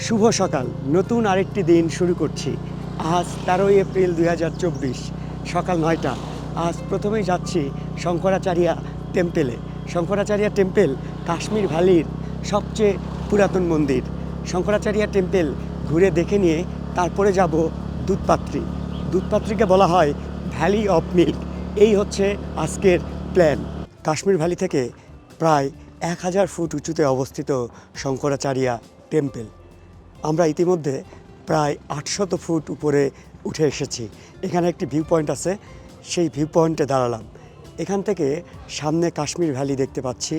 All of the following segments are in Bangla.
শুভ সকাল। নতুন আরেকটি দিন শুরু করছি। আজ তেরোই এপ্রিল দু হাজার চব্বিশ, সকাল নয়টা। আজ প্রথমেই যাচ্ছি শঙ্করাচার্যা টেম্পেলে। শঙ্করাচার্যা টেম্পেল কাশ্মীর ভ্যালির সবচেয়ে পুরাতন মন্দির। শঙ্করাচার্যা টেম্পেল ঘুরে দেখে নিয়ে তারপরে যাব দুধপাত্রী। দুধপাত্রীকে বলা হয় ভ্যালি অফ মিল্ক। এই হচ্ছে আজকের প্ল্যান। কাশ্মীর ভ্যালি থেকে প্রায় এক হাজার ফুট উঁচুতে অবস্থিত শঙ্করাচার্যা টেম্পেল। আমরা ইতিমধ্যে প্রায় আটশত ফুট উপরে উঠে এসেছি। এখানে একটি ভিউ পয়েন্ট আছে, সেই ভিউ পয়েন্টে দাঁড়ালাম। এখান থেকে সামনে কাশ্মীর ভ্যালি দেখতে পাচ্ছি,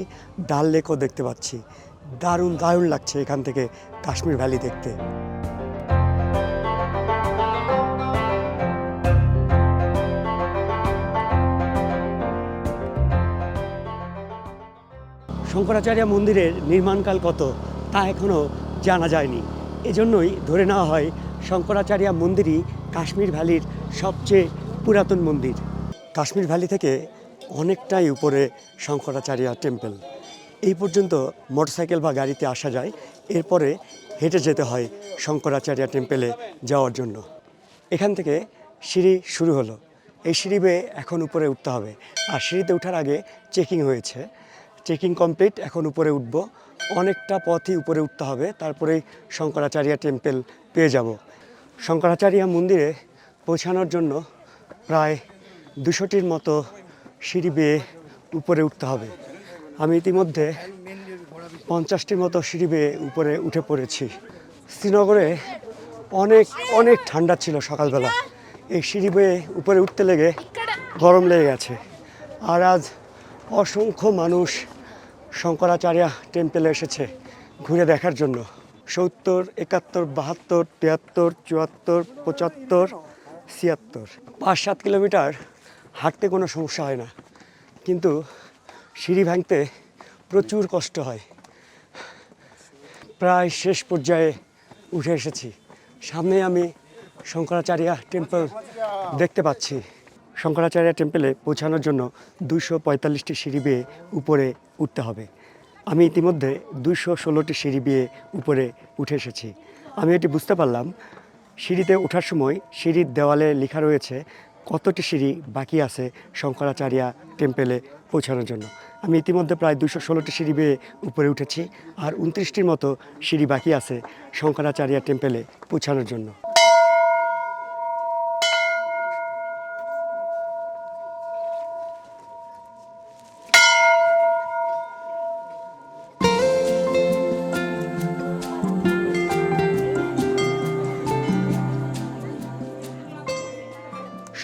ডাল লেকও দেখতে পাচ্ছি। দারুণ দারুণ লাগছে এখান থেকে কাশ্মীর ভ্যালি দেখতে। শঙ্করাচার্য মন্দিরের নির্মাণকাল কত তা এখনও জানা যায়নি। এজন্যই ধরে নেওয়া হয় শঙ্করাচার্য মন্দিরই কাশ্মীর ভ্যালির সবচেয়ে পুরাতন মন্দির। কাশ্মীর ভ্যালি থেকে অনেকটাই উপরে শঙ্করাচার্য টেম্পল। এই পর্যন্ত মোটরসাইকেল বা গাড়িতে আসা যায়, এরপরে হেঁটে যেতে হয় শঙ্করাচার্য টেম্পেলে যাওয়ার জন্য। এখান থেকে সিঁড়ি শুরু হলো। এই সিঁড়ি বেয়ে এখন উপরে উঠতে হবে। আর সিঁড়িতে ওঠার আগে চেকিং হয়েছে। চেকিং কমপ্লিট, এখন উপরে উঠব। অনেকটা পথই উপরে উঠতে হবে, তারপরেই শঙ্করাচার্য টেম্পেল পেয়ে যাব। শঙ্করাচার্য মন্দিরে পৌঁছানোর জন্য প্রায় দুশোটির মতো সিঁড়ি বেয়ে উপরে উঠতে হবে। আমি ইতিমধ্যে পঞ্চাশটির মতো সিঁড়ি বেয়ে উপরে উঠে পড়েছি। শ্রীনগরে অনেক অনেক ঠান্ডা ছিল সকালবেলা। এই সিঁড়ি বেয়ে উপরে উঠতে লেগে গরম লেগে গেছে। আর আজ অসংখ্য মানুষ শঙ্করাচার্য টেম্পেলে এসেছে ঘুরে দেখার জন্য। সত্তর, একাত্তর, বাহাত্তর, তিয়াত্তর, চুয়াত্তর, পঁচাত্তর, ছিয়াত্তর। পাঁচ, সাত কিলোমিটার হাঁটতে কোনো সমস্যা হয় না। কিন্তু সিঁড়ি ভাঙতে প্রচুর কষ্ট হয়। প্রায় শেষ পর্যায়ে উঠে এসেছি। সামনে আমি শঙ্করাচার্য টেম্পল দেখতে পাচ্ছি। শঙ্করাচার্য টেম্পলে পৌঁছানোর জন্য দুশো পঁয়তাল্লিশটি সিঁড়ি বেয়ে উপরে উঠতে হবে। আমি ইতিমধ্যে দুশো ষোলোটি সিঁড়ি বেয়ে উপরে উঠে এসেছি। আমি এটি বুঝতে পারলাম, সিঁড়িতে ওঠার সময় সিঁড়ির দেওয়ালে লেখা রয়েছে কতটি সিঁড়ি বাকি আছে শঙ্করাচার্য টেম্পেলে পৌঁছানোর জন্য। আমি ইতিমধ্যে প্রায় দুশো ষোলোটি সিঁড়ি বেয়ে উপরে উঠেছি আর উনত্রিশটির মতো সিঁড়ি বাকি আছে শঙ্করাচার্য টেম্পেলে পৌঁছানোর জন্য।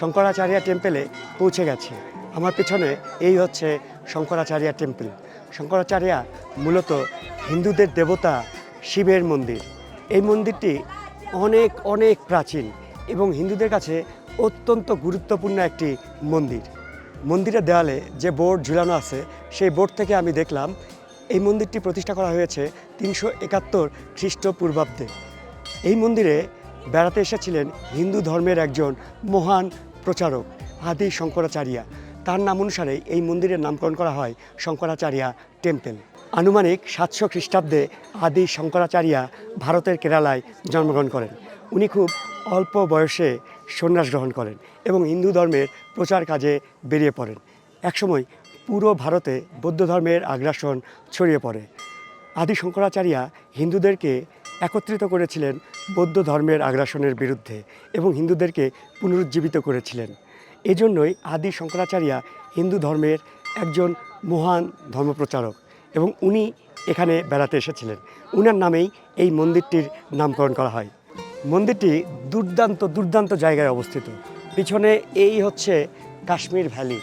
শঙ্করাচার্য টেম্পেলে পৌঁছে গেছে। আমার পেছনে এই হচ্ছে শঙ্করাচার্য টেম্পল। শঙ্করাচার্য মূলত হিন্দুদের দেবতা শিবের মন্দির। এই মন্দিরটি অনেক অনেক প্রাচীন এবং হিন্দুদের কাছে অত্যন্ত গুরুত্বপূর্ণ একটি মন্দির। মন্দিরের দেওয়ালে যে বোর্ড ঝুলানো আছে, সেই বোর্ড থেকে আমি দেখলাম এই মন্দিরটি প্রতিষ্ঠা করা হয়েছে তিনশো একাত্তর খ্রিস্টপূর্বাব্দে। এই মন্দিরে বেড়াতে এসেছিলেন হিন্দু ধর্মের একজন মহান প্রচারক আদি শঙ্করাচার্যা। তার নাম অনুসারে এই মন্দিরের নামকরণ করা হয় শঙ্করাচার্যা টেম্পেল। আনুমানিক সাতশো খ্রিস্টাব্দে আদি শঙ্করাচার্যা ভারতের কেরালায় জন্মগ্রহণ করেন। উনি খুব অল্প বয়সে সন্ন্যাস গ্রহণ করেন এবং হিন্দু ধর্মের প্রচার কাজে বেরিয়ে পড়েন। একসময় পুরো ভারতে বৌদ্ধ ধর্মের আগ্রাসন ছড়িয়ে পড়ে। আদি শঙ্করাচার্যা হিন্দুদেরকে একত্রিত করেছিলেন বৌদ্ধ ধর্মের আগ্রাসনের বিরুদ্ধে এবং হিন্দুদেরকে পুনরুজ্জীবিত করেছিলেন। এজন্যই আদি শঙ্করাচার্যা হিন্দু ধর্মের একজন মহান ধর্মপ্রচারক এবং উনি এখানে বেড়াতে এসেছিলেন। উনার নামেই এই মন্দিরটির নামকরণ করা হয়। মন্দিরটি দুর্দান্ত দুর্দান্ত জায়গায় অবস্থিত। পিছনে এই হচ্ছে কাশ্মীর ভ্যালি।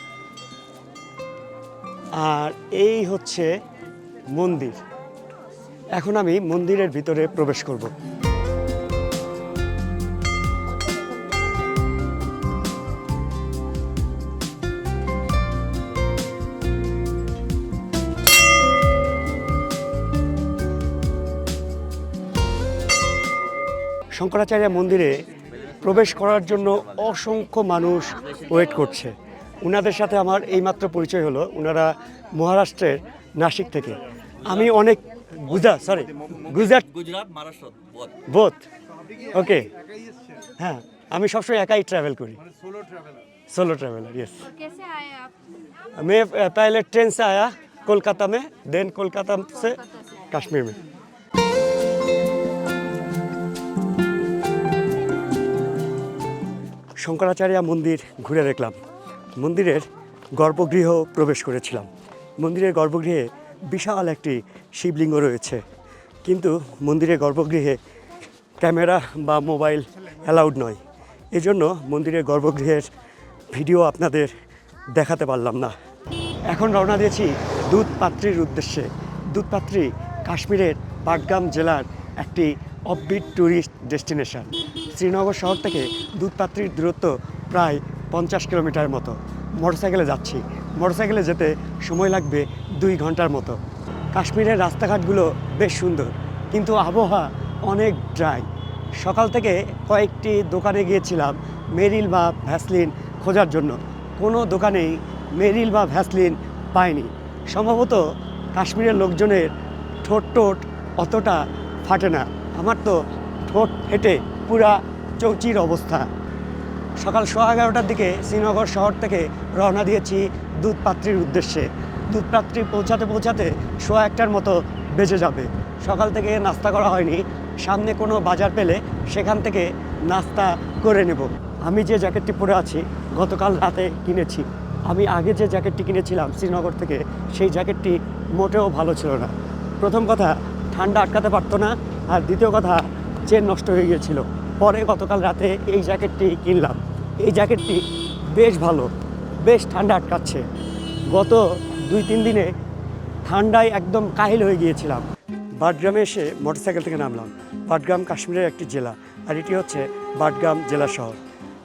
আর এই হচ্ছে মন্দির। এখন আমি মন্দিরের ভিতরে প্রবেশ করব। শঙ্করাচার্য মন্দিরে প্রবেশ করার জন্য অসংখ্য মানুষ ওয়েট করছে। ওনাদের সাথে আমার এইমাত্র পরিচয় হলো। ওনারা মহারাষ্ট্রের নাসিক থেকে। আমি অনেক গুজরাট সরি গুজরাট। গুজরাট মহারাষ্ট্র বোধ। ওকে হ্যাঁ আমি সবসময় একাই ট্রাভেল করি। সোলো ট্রাভেলার ইয়েস আমি তাহলে ট্রেন সে আয়া কলকাতা মে দেন কলকাতা সে কাশ্মীর মে শঙ্করাচার্য মন্দির ঘুরে দেখলাম মন্দিরের গর্ভগৃহ প্রবেশ করেছিলাম। মন্দিরের গর্ভগৃহে বিশাল একটি শিবলিঙ্গ রয়েছে। কিন্তু মন্দিরের গর্ভগৃহে ক্যামেরা বা মোবাইল অ্যালাউড নয়। এজন্য মন্দিরের গর্ভগৃহের ভিডিও আপনাদের দেখাতে পারলাম না। এখন রওনা দিয়েছি দুধপাত্রির উদ্দেশ্যে। দুধপাত্রি কাশ্মীরের বাডগাম জেলার একটি অফবিট ট্যুরিস্ট ডেস্টিনেশন শ্রীনগর শহর থেকে দুধপাত্রির দূরত্ব প্রায় পঞ্চাশ কিলোমিটার মতো। মোটরসাইকেলে যাচ্ছি। মোটরসাইকেলে যেতে সময় লাগবে দুই ঘণ্টার মতো। কাশ্মীরের রাস্তাঘাটগুলো বেশ সুন্দর, কিন্তু আবহাওয়া অনেক ড্রাই। সকাল থেকে কয়েকটি দোকানে গিয়েছিলাম মেরিল বা ভ্যাসলিন খোঁজার জন্য। কোনো দোকানেই মেরিল বা ভ্যাসলিন পাইনি। সম্ভবত কাশ্মীরের লোকজনের ঠোঁট টোট অতটা ফাটে না। আমার তো ঠোঁট ফেটে পুরা চৌচির অবস্থা। সকাল সোয়া এগারোটার দিকে শ্রীনগর শহর থেকে রওনা দিয়েছি দুধপাত্রির উদ্দেশ্যে। দুধপাত্রি পৌঁছাতে পৌঁছাতে সোয়া একটার মতো বেজে যাবে। সকাল থেকে নাস্তা করা হয়নি। সামনে কোনো বাজার পেলে সেখান থেকে নাস্তা করে নেব। আমি যে জ্যাকেটটি পরে আছি, গতকাল রাতে কিনেছি। আমি আগে যে জ্যাকেটটি কিনেছিলাম শ্রীনগর থেকে, সেই জ্যাকেটটি মোটেও ভালো ছিল না। প্রথম কথা, ঠান্ডা আটকাতে পারতো না। আর দ্বিতীয় কথা, চেন নষ্ট হয়ে গিয়েছিল। পরে গতকাল রাতে এই জ্যাকেটটি কিনলাম। এই জ্যাকেটটি বেশ ভালো, বেশ ঠান্ডা আটকাচ্ছে। গত দুই, তিন দিনে ঠান্ডায় একদম কাহিল হয়ে গিয়েছিলাম। বাটগ্রামে এসে মোটরসাইকেল থেকে নামলাম। বাটগ্রাম কাশ্মীরের একটি জেলা, আর এটি হচ্ছে বাটগ্রাম জেলা শহর।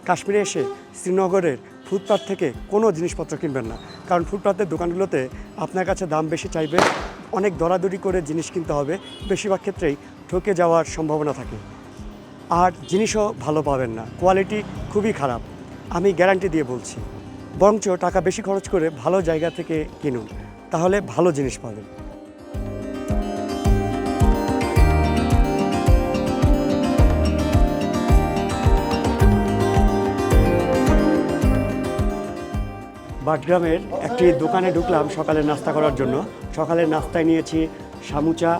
কাশ্মীরে এসে শ্রীনগরের ফুটপাথ থেকে কোনো জিনিসপত্র কিনবেন না, কারণ ফুটপাথের দোকানগুলোতে আপনার কাছে দাম বেশি চাইবে, অনেক দরাদরি করে জিনিস কিনতে হবে, বেশিরভাগ ক্ষেত্রেই ঠকে যাওয়ার সম্ভাবনা থাকে। আর জিনিসও ভালো পাবেন না, কোয়ালিটি খুবই খারাপ, আমি গ্যারান্টি দিয়ে বলছি। বরঞ্চ টাকা বেশি খরচ করে ভালো জায়গা থেকে কিনুন, তাহলে ভালো জিনিস পাবেন। বাটগ্রামের একটি দোকানে ঢুকলাম সকালে নাস্তা করার জন্য। সকালের নাস্তায় নিয়েছি সামুচা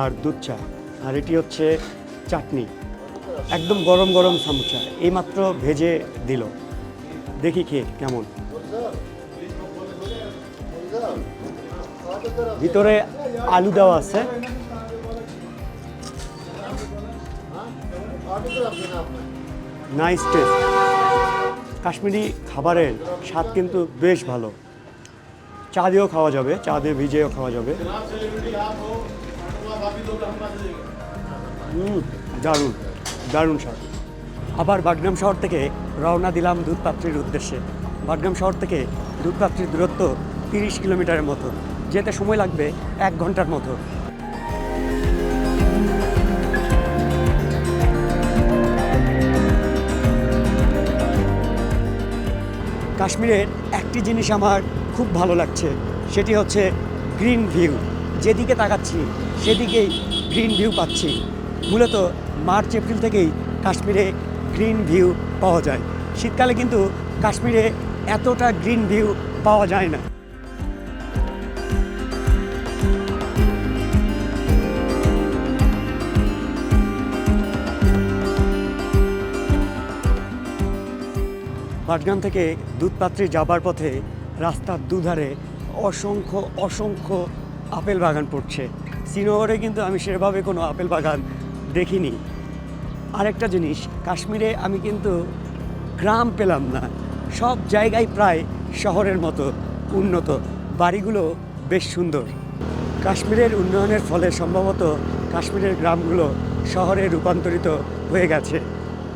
আর দুধ চা, আর এটি হচ্ছে চাটনি। একদম গরম গরম সামুচা, এইমাত্র ভেজে দিল। দেখি খেয়ে, কেমন? ভিতরে আলু দেওয়া আছে। নাইস টেস্ট কাশ্মীরি খাবারের স্বাদ কিন্তু বেশ ভালো। চা দিয়েও খাওয়া যাবে, চা দিয়ে ভিজেও খাওয়া যাবে। দারুণ দারুণ স্বাদ। আবার বাডগ্রাম শহর থেকে রওনা দিলাম দুধপাত্রির উদ্দেশ্যে। বাডগ্রাম শহর থেকে দুধপাত্রির দূরত্ব তিরিশ কিলোমিটারের মতো। যেতে সময় লাগবে এক ঘণ্টার মতো। কাশ্মীরের একটি জিনিস আমার খুব ভালো লাগছে, সেটি হচ্ছে গ্রিন ভিউ। যেদিকে তাকাচ্ছি, সেদিকেই গ্রিন ভিউ পাচ্ছি। মূলত মার্চ, এপ্রিল থেকেই কাশ্মীরে গ্রিন ভিউ পাওয়া যায়। শীতকালে কিন্তু কাশ্মীরে এতটা গ্রিন ভিউ পাওয়া যায় না। পাটগ্রাম থেকে দুধপাত্রি যাবার পথে রাস্তার দুধারে অসংখ্য অসংখ্য আপেল বাগান পড়ছে। শ্রীনগরে কিন্তু আমি সেভাবে কোনো আপেল বাগান দেখিনি। আরেকটা জিনিস, কাশ্মীরে আমি কিন্তু গ্রাম পেলাম না। সব জায়গায় প্রায় শহরের মতো, উন্নত। বাড়িগুলো বেশ সুন্দর। কাশ্মীরের উন্নয়নের ফলে সম্ভবত কাশ্মীরের গ্রামগুলো শহরে রূপান্তরিত হয়ে গেছে।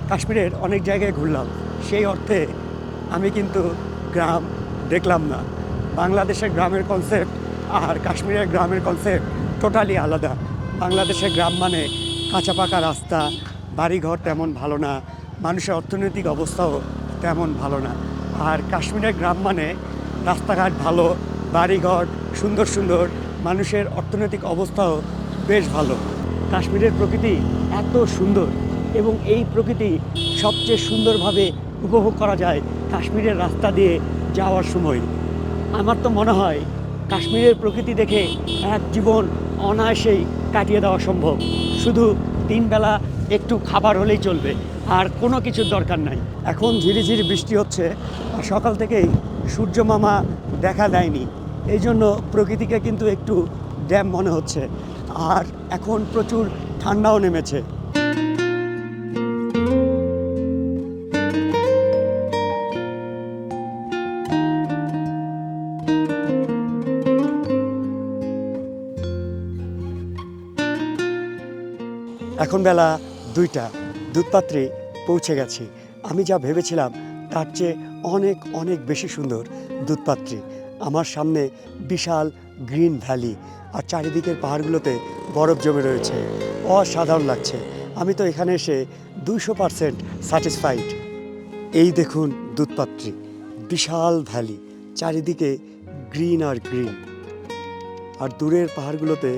কাশ্মীরের অনেক জায়গায় ঘুরলাম। সেই অর্থে আমি কিন্তু গ্রাম দেখলাম না। বাংলাদেশের গ্রামের কনসেপ্ট আর কাশ্মীরের গ্রামের কনসেপ্ট টোটালি আলাদা। বাংলাদেশের গ্রাম মানে কাঁচা পাকা রাস্তা বাড়িঘর তেমন ভালো না, মানুষের অর্থনৈতিক অবস্থাও তেমন ভালো না। আর কাশ্মীরের গ্রাম মানে রাস্তাঘাট ভালো, বাড়িঘর সুন্দর সুন্দর, মানুষের অর্থনৈতিক অবস্থাও বেশ ভালো। কাশ্মীরের প্রকৃতি এত সুন্দর এবং এই প্রকৃতি সবচেয়ে সুন্দরভাবে উপভোগ করা যায় কাশ্মীরের রাস্তা দিয়ে যাওয়ার সময়। আমার তো মনে হয় কাশ্মীরের প্রকৃতি দেখে এক জীবন অনায়াসেই কাটিয়ে দেওয়া সম্ভব। শুধু তিনবেলা একটু খাবার হলেই চলবে, আর কোনো কিছুর দরকার নাই। এখন ঝিরিঝিরি বৃষ্টি হচ্ছে, আর সকাল থেকেই সূর্য মামা দেখা দেয়নি। এই জন্য প্রকৃতিকে কিন্তু একটু ড্যাম মনে হচ্ছে, আর এখন প্রচুর ঠান্ডাও নেমেছে। এখন বেলা দুইটা দুধপাত্রে পৌঁছে গেছি। আমি যা ভেবেছিলাম তার চেয়ে অনেক অনেক বেশি সুন্দর দুধপাত্রে। আমার সামনে বিশাল গ্রিন ভ্যালি আর চারিদিকের পাহাড়গুলোতে বরফ জমে রয়েছে। অসাধারণ লাগছে। আমি তো এখানে এসে দুশো পারসেন্ট স্যাটিসফাইড। এই দেখুন দুধপাত্রি বিশাল ভ্যালি চারিদিকে গ্রিন আর গ্রিন। আর দূরের পাহাড়গুলোতে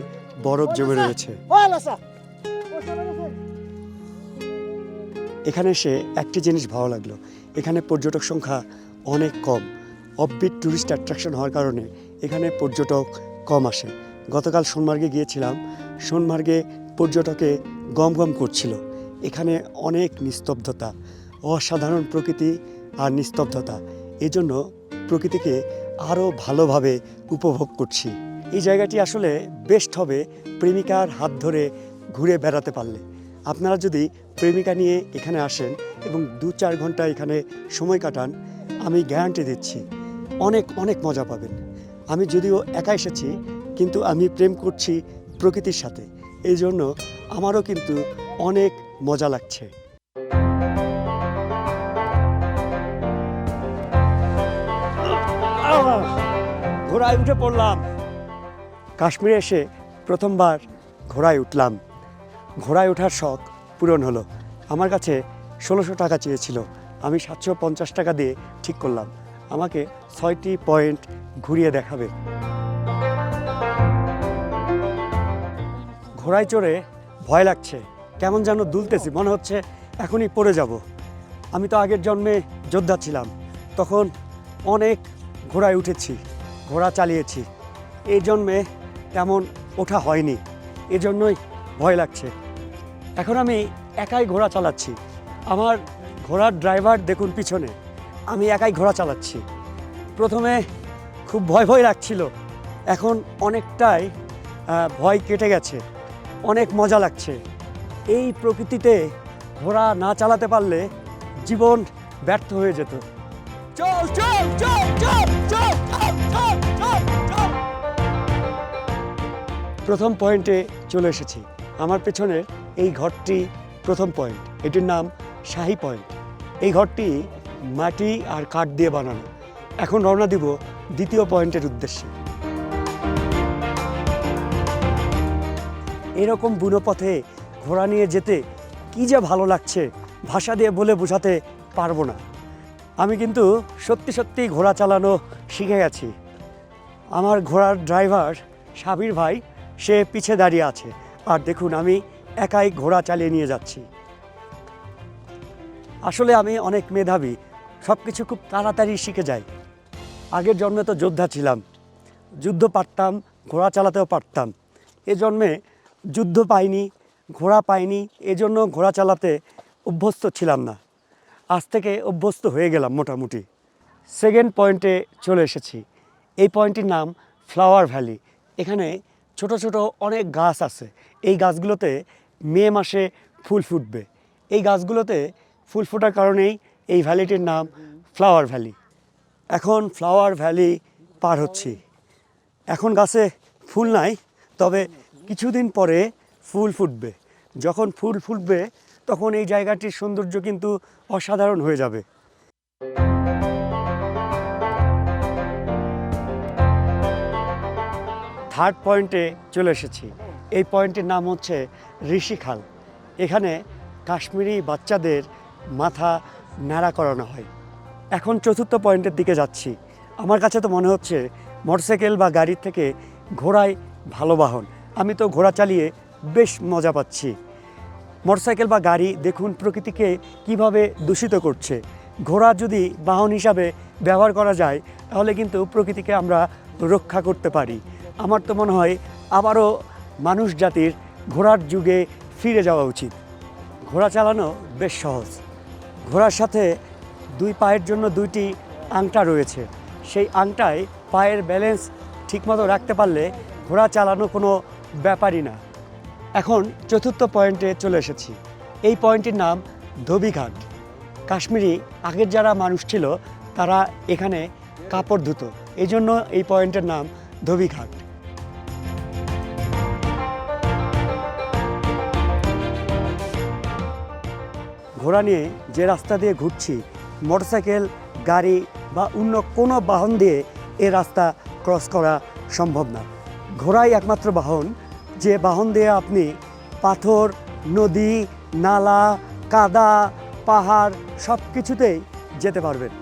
বরফ জমে রয়েছে। এখানে এসে একটি জিনিস ভালো লাগল। এখানে পর্যটক সংখ্যা অনেক কম। অফবিট ট্যুরিস্ট অ্যাট্রাকশন হওয়ার কারণে এখানে পর্যটক কম আসে। গতকাল সোনমার্গে গিয়েছিলাম। সোনমার্গে পর্যটকে গম গম করছিল। এখানে অনেক নিস্তব্ধতা, অসাধারণ প্রকৃতি আর নিস্তব্ধতা। এজন্য প্রকৃতিকে আরও ভালোভাবে উপভোগ করছি। এই জায়গাটি আসলে বেস্ট হবে প্রেমিকার হাত ধরে ঘুরে বেড়াতে পারলে। আপনারা যদি প্রেমিকা নিয়ে এখানে আসেন এবং দু চার ঘণ্টা এখানে সময় কাটান, আমি গ্যারান্টি দিচ্ছি, অনেক অনেক মজা পাবেন। আমি যদিও একা এসেছি, কিন্তু আমি প্রেম করছি প্রকৃতির সাথে। এই জন্য আমারও কিন্তু অনেক মজা লাগছে। ঘোড়ায় উঠে পড়লাম। কাশ্মীরে এসে প্রথমবার ঘোড়ায় উঠলাম। ঘোড়ায় ওঠার শখ পূরণ হলো। আমার কাছে ষোলোশো টাকা চেয়েছিল। আমি সাতশো পঞ্চাশ টাকা দিয়ে ঠিক করলাম। আমাকে ছয়টি পয়েন্ট ঘুরিয়ে দেখাবে। ঘোড়ায় চড়ে ভয় লাগছে। কেমন যেন দুলতেছি। মনে হচ্ছে এখনই পড়ে যাব। আমি তো আগের জন্মে যোদ্ধা ছিলাম। তখন অনেক ঘোড়ায় উঠেছি, ঘোড়া চালিয়েছি। এই জন্মে তেমন ওঠা হয়নি। এজন্যই ভয় লাগছে। এখন আমি একাই ঘোড়া চালাচ্ছি। আমার ঘোড়ার ড্রাইভার দেখুন পিছনে, আমি একাই ঘোড়া চালাচ্ছি। প্রথমে খুব ভয় ভয় লাগছিল, এখন অনেকটাই ভয় কেটে গেছে, অনেক মজা লাগছে। এই প্রকৃতিতে ঘোড়া না চালাতে পারলে জীবন ব্যর্থ হয়ে যেত। চল। প্রথম পয়েন্টে চলে এসেছি। আমার পেছনে এই ঘরটি প্রথম পয়েন্ট। এটির নাম শাহী পয়েন্ট। এই ঘরটি মাটি আর কাঠ দিয়ে বানানো। এখন রওনা দিব দ্বিতীয় পয়েন্টের উদ্দেশ্যে। এরকম বুনো পথে ঘোড়া নিয়ে যেতে কি যে ভালো লাগছে, ভাষা দিয়ে বলে বোঝাতে পারব না। আমি কিন্তু সত্যি সত্যি ঘোড়া চালানো শিখে গেছি। আমার ঘোড়ার ড্রাইভার সাবির ভাই, সে পিছে দাঁড়িয়ে আছে। আর দেখুন, আমি একাই ঘোড়া চালিয়ে নিয়ে যাচ্ছি। আসলে আমি অনেক মেধাবী সব কিছু খুব তাড়াতাড়ি শিখে যাই। আগের জন্মে তো যোদ্ধা ছিলাম, যুদ্ধ পারতাম, ঘোড়া চালাতেও পারতাম। এ জন্মে যুদ্ধ পাইনি, ঘোড়া পাইনি এজন্য ঘোড়া চালাতে অভ্যস্ত ছিলাম না। আজ থেকে অভ্যস্ত হয়ে গেলাম মোটামুটি। সেকেন্ড পয়েন্টে চলে এসেছি। এই পয়েন্টটির নাম ফ্লাওয়ার ভ্যালি। এখানে ছোট ছোট অনেক গাছ আছে। এই গাছগুলোতে মে মাসে ফুল ফুটবে। এই গাছগুলোতে ফুল ফোটার কারণেই এই ভ্যালিটির নাম ফ্লাওয়ার ভ্যালি। এখন ফ্লাওয়ার ভ্যালি পার হচ্ছি। এখন গাছে ফুল নাই, তবে কিছুদিন পরে ফুল ফুটবে। যখন ফুল ফুটবে, তখন এই জায়গাটির সৌন্দর্য কিন্তু অসাধারণ হয়ে যাবে। থার্ড পয়েন্টে চলে এসেছি। এই পয়েন্টের নাম হচ্ছে ঋষিখাল এখানে কাশ্মীরি বাচ্চাদের মাথা ন্যাড়া করানো হয়। এখন চতুর্থ পয়েন্টের দিকে যাচ্ছি। আমার কাছে তো মনে হচ্ছে মোটরসাইকেল বা গাড়ির থেকে ঘোড়ায় ভালো বাহন। আমি তো ঘোড়া চালিয়ে বেশ মজা পাচ্ছি। মোটরসাইকেল বা গাড়ি দেখুন প্রকৃতিকে কীভাবে দূষিত করছে। ঘোড়া যদি বাহন হিসাবে ব্যবহার করা যায়, তাহলে কিন্তু প্রকৃতিকে আমরা রক্ষা করতে পারি। আমার তো মনে হয় আবারও মানুষ জাতির ঘোড়ার যুগে ফিরে যাওয়া উচিত। ঘোড়া চালানো বেশ সহজ। ঘোড়ার সাথে দুই পায়ের জন্য দুইটি আংটা রয়েছে। সেই আংটায় পায়ের ব্যালেন্স ঠিকমতো রাখতে পারলে ঘোড়া চালানো কোনো ব্যাপারই না। এখন চতুর্থ পয়েন্টে চলে এসেছি। এই পয়েন্টটির নাম ধোবিঘাট। কাশ্মীরি আগের যারা মানুষ ছিল, তারা এখানে কাপড় ধুত। এই জন্য এই পয়েন্টের নাম ধোবিঘাট। ঘোড়া নিয়ে যে রাস্তা দিয়ে ঘুরছি, মোটরসাইকেল, গাড়ি বা অন্য কোনো বাহন দিয়ে এ রাস্তা ক্রস করা সম্ভব না। ঘোড়াই একমাত্র বাহন, যে বাহন দিয়ে আপনি পাথর, নদী, নালা, কাদা, পাহাড় সব কিছুতেই যেতে পারবেন।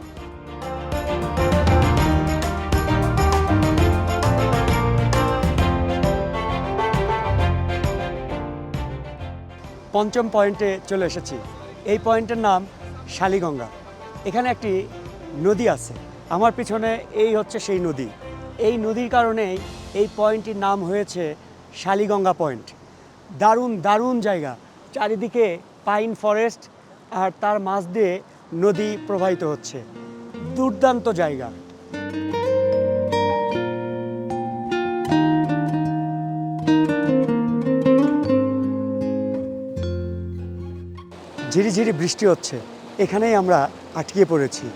পঞ্চম পয়েন্টে চলে এসেছি। এই পয়েন্টের নাম শালিগঙ্গা। এখানে একটি নদী আছে। আমার পিছনে এই হচ্ছে সেই নদী। এই নদীর কারণেই এই পয়েন্টটির নাম হয়েছে শালিগঙ্গা পয়েন্ট। দারুণ দারুণ জায়গা। চারিদিকে পাইন ফরেস্ট আর তার মাছ দিয়ে নদী প্রবাহিত হচ্ছে। দুর্দান্ত জায়গা। ঝিরিঝিরি বৃষ্টি হচ্ছে। এখানেই আমরা আটকে পড়েছি।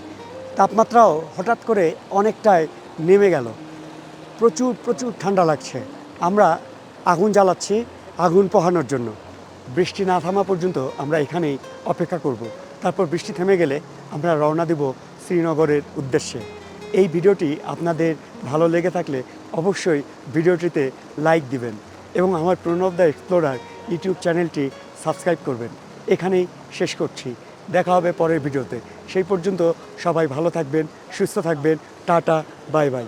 তাপমাত্রাও হঠাৎ করে অনেকটাই নেমে গেল। প্রচুর প্রচুর ঠান্ডা লাগছে। আমরা আগুন জ্বালাচ্ছি, আগুন পোহানোর জন্য। বৃষ্টি না থামা পর্যন্ত আমরা এখানেই অপেক্ষা করব। তারপর বৃষ্টি থেমে গেলে আমরা রওনা দেব শ্রীনগরের উদ্দেশ্যে। এই ভিডিওটি আপনাদের ভালো লেগে থাকলে অবশ্যই ভিডিওটিতে লাইক দিবেন এবং আমার প্রণব দ্য এক্সপ্লোরার ইউটিউব চ্যানেলটি সাবস্ক্রাইব করবেন। এখানেই শেষ করছি। দেখা হবে পরের ভিডিওতে। সেই পর্যন্ত সবাই ভালো থাকবেন, সুস্থ থাকবেন। Tata, bye bye.